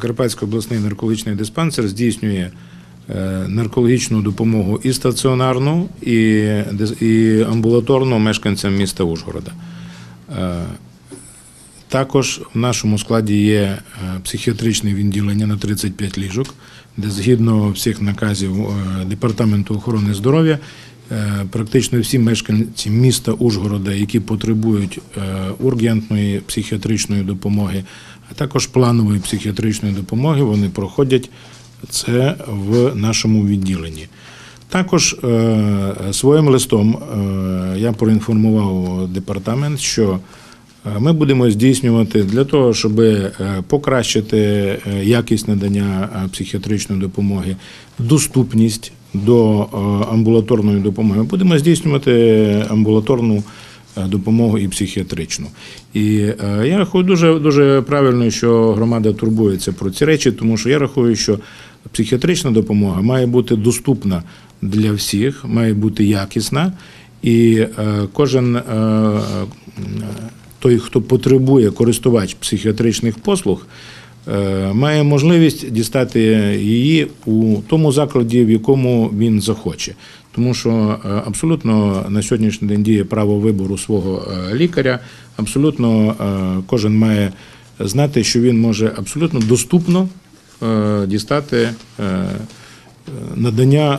Закарпатський обласний наркологічний диспансер здійснює е, наркологічну допомогу і стаціонарну, і, і амбулаторну мешканцям міста Ужгорода. Е, Також в нашому складі є е, психіатричне відділення на 35 ліжок, де згідно всіх наказів Департаменту охорони здоров'я, практично всі мешканці міста Ужгорода, які потребують е, ургентної психіатричної допомоги, а також планової психіатричної допомоги, вони проходять це в нашому відділенні. Також е, своїм листом е, я проінформував департамент, що е, ми будемо здійснювати для того, щоб е, покращити е, якість надання е, психіатричної допомоги, доступність до амбулаторної допомоги. Будемо здійснювати амбулаторну допомогу і психіатричну. І я рахую дуже, дуже правильно, що громада турбується про ці речі, тому що я рахую, що психіатрична допомога має бути доступна для всіх, має бути якісна, і кожен той, хто потребує користувач психіатричних послуг, е, має можливість дістати її у тому закладі, в якому він захоче. Тому що е, абсолютно на сьогоднішній день діє право вибору свого е, лікаря. Абсолютно кожен має знати, що він може абсолютно доступно дістати надання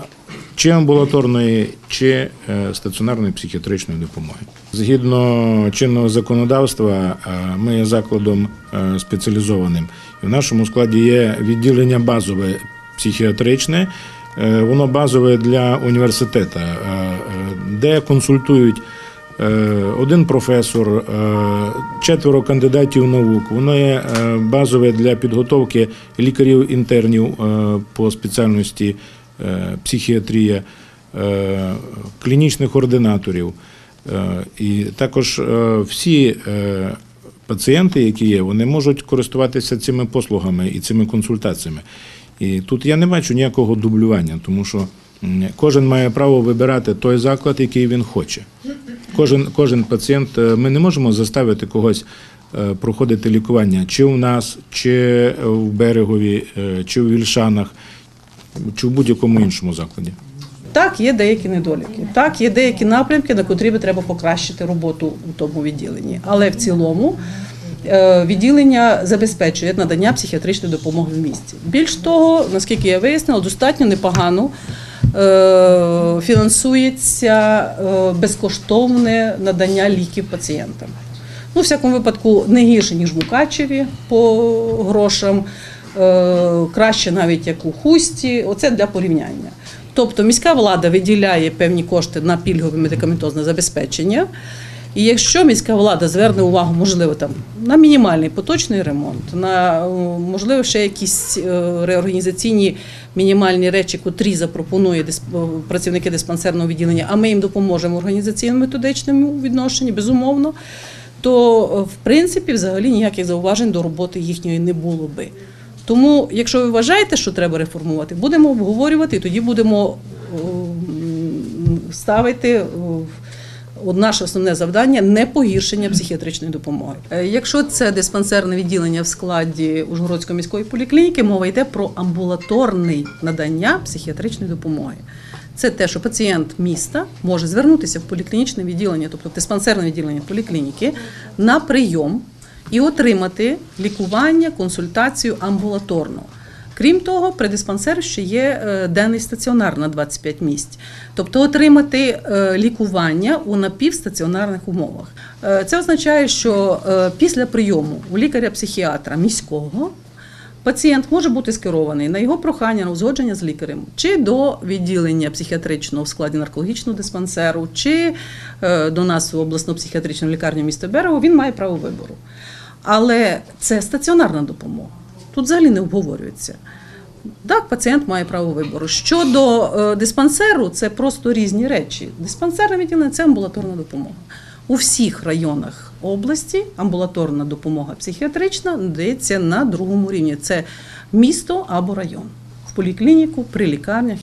чи амбулаторної, чи е, стаціонарної психіатричної допомоги. Згідно чинного законодавства, е, ми є закладом е, спеціалізованим. В нашому складі є відділення базове психіатричне. Воно базове для університету, де консультують один професор, четверо кандидатів наук. Воно є базове для підготовки лікарів-інтернів по спеціальності психіатрія, клінічних ординаторів. Е, І також е, всі е, пацієнти, які є, вони можуть користуватися цими послугами і цими консультаціями. І тут я не бачу ніякого дублювання, тому що кожен має право вибирати той заклад, який він хоче. Кожен, кожен пацієнт, е, ми не можемо заставити когось е, проходити лікування чи у нас, чи в берегові, е, чи в Вільшанах, чи в будь-якому іншому закладі. Так, є деякі недоліки. Так, є деякі напрямки, на котрі би треба покращити роботу у тому відділенні. Але в цілому е, відділення забезпечує надання психіатричної допомоги в місті. Більш того, наскільки я вияснила, достатньо непогано е, фінансується е, безкоштовне надання ліків пацієнтам. Ну, в всякому випадку, не гірше, ніж в Мукачеві по грошам, краще навіть як у хусті. Оце для порівняння. Тобто міська влада виділяє певні кошти на пільгове медикаментозне забезпечення. І якщо міська влада зверне увагу, можливо, там на мінімальний поточний ремонт, на е, можливо ще якісь е, реорганізаційні мінімальні речі, котрі запропонує е, працівники диспансерного відділення, а ми їм допоможемо організаційно-методичному відношенні, безумовно, то в принципі взагалі ніяких зауважень до роботи їхньої не було би. Тому, якщо ви вважаєте, що треба реформувати, будемо обговорювати, і тоді будемо ставити наше основне завдання не погіршення психіатричної допомоги. Е, Якщо це диспансерне відділення в складі Ужгородської міської поліклініки, мова йде про амбулаторне надання психіатричної допомоги. Це те, що пацієнт міста може звернутися в поліклінічне відділення, тобто в диспансерне відділення поліклініки, на прийом і отримати лікування, консультацію амбулаторно. Крім того, при диспансері ще є е, денний стаціонар на 25 місць, тобто отримати е, лікування у напівстаціонарних умовах. Е, Це означає, що після прийому у лікаря-психіатра міського Пацієнт може бути скерований на його прохання на узгодження з лікарем, чи до відділення психіатричного в складі наркологічного диспансеру, чи до нас в обласну психіатричну лікарню міста Берего, він має право вибору. Але це стаціонарна допомога. Тут взагалі не обговорюється. Так, пацієнт має право вибору. Щодо е, диспансеру, це просто різні речі. Диспансерне відділення це амбулаторна допомога. У всіх районах області амбулаторна допомога психіатрична надається на другому рівні. Це місто або район. В поліклініку, при лікарнях.